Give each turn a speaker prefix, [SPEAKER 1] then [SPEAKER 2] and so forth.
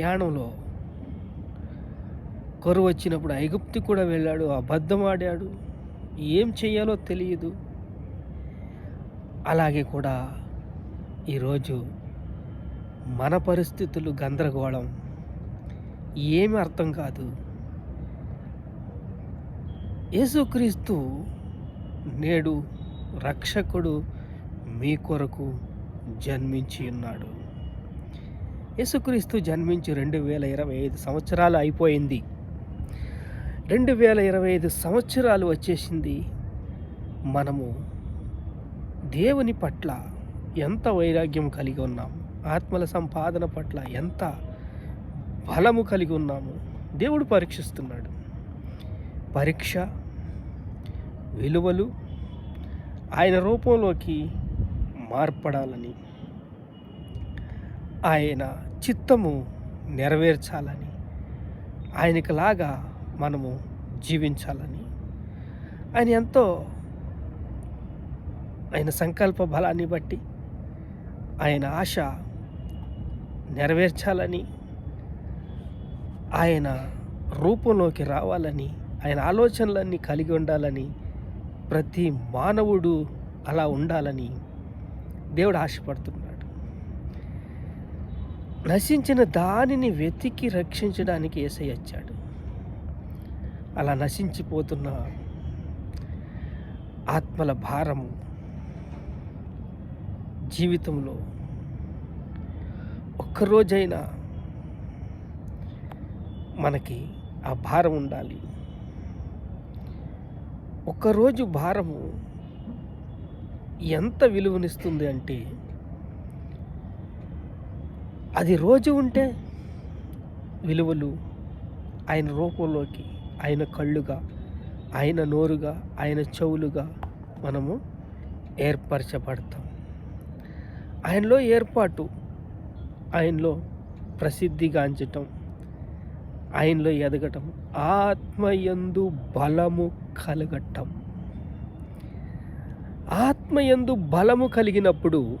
[SPEAKER 1] ప్రయాణంలో కరువు వచ్చినప్పుడు ఐగుప్తి కూడా వెళ్ళాడు అబద్ధం ఆడాడు ఏం చేయాలో తెలియదు. అలాగే కూడా ఈరోజు మన పరిస్థితులు గందరగోళం ఏమి అర్థం కాదు. యేసుక్రీస్తు నేడు రక్షకుడు మీ కొరకు జన్మించి ఉన్నాడు. యేసుక్రీస్తు జన్మించి రెండు వేల ఇరవై ఐదు సంవత్సరాలు అయిపోయింది. రెండు వేల ఇరవై ఐదు సంవత్సరాలు వచ్చేసింది. మనము దేవుని పట్ల ఎంత వైరాగ్యం కలిగి ఉన్నాము ఆత్మల సంపాదన పట్ల ఎంత బలము కలిగి ఉన్నాము? దేవుడు పరీక్షిస్తున్నాడు. పరీక్ష విలువలు ఆయన రూపంలోకి మార్పడాలని ఆయన చిత్తము నెరవేర్చాలని ఆయనకులాగా మనము జీవించాలని. ఆయన ఎంతో ఆయన సంకల్ప బలాన్ని బట్టి ఆయన ఆశ నెరవేర్చాలని ఆయన రూపంలోకి రావాలని ఆయన ఆలోచనలన్నీ కలిగి ఉండాలని ప్రతి మానవుడు అలా ఉండాలని దేవుడు ఆశపడుతున్నాడు. నశించిన దానిని వెతికి రక్షించడానికి ఏసై వచ్చాడు. అలా నశించిపోతున్న ఆత్మల భారము జీవితంలో ఒక్కరోజైనా మనకి ఆ భారం ఉండాలి. ఒక్కరోజు భారము ఎంత విలువనిస్తుంది అంటే అది రోజు ఉంటే విలువలు ఆయన రూపంలోకి ఆయన కళ్ళుగా ఆయన నోరుగా ఆయన చెవులుగా మనము ఏర్పరచబడతాం. ఆయనలో ఏర్పాటు ఆయనలో ప్రసిద్ధిగాంచటం ఆయనలో ఎదగటం ఆత్మయందు బలము కలగటం. ఆత్మయందు బలము కలిగినప్పుడు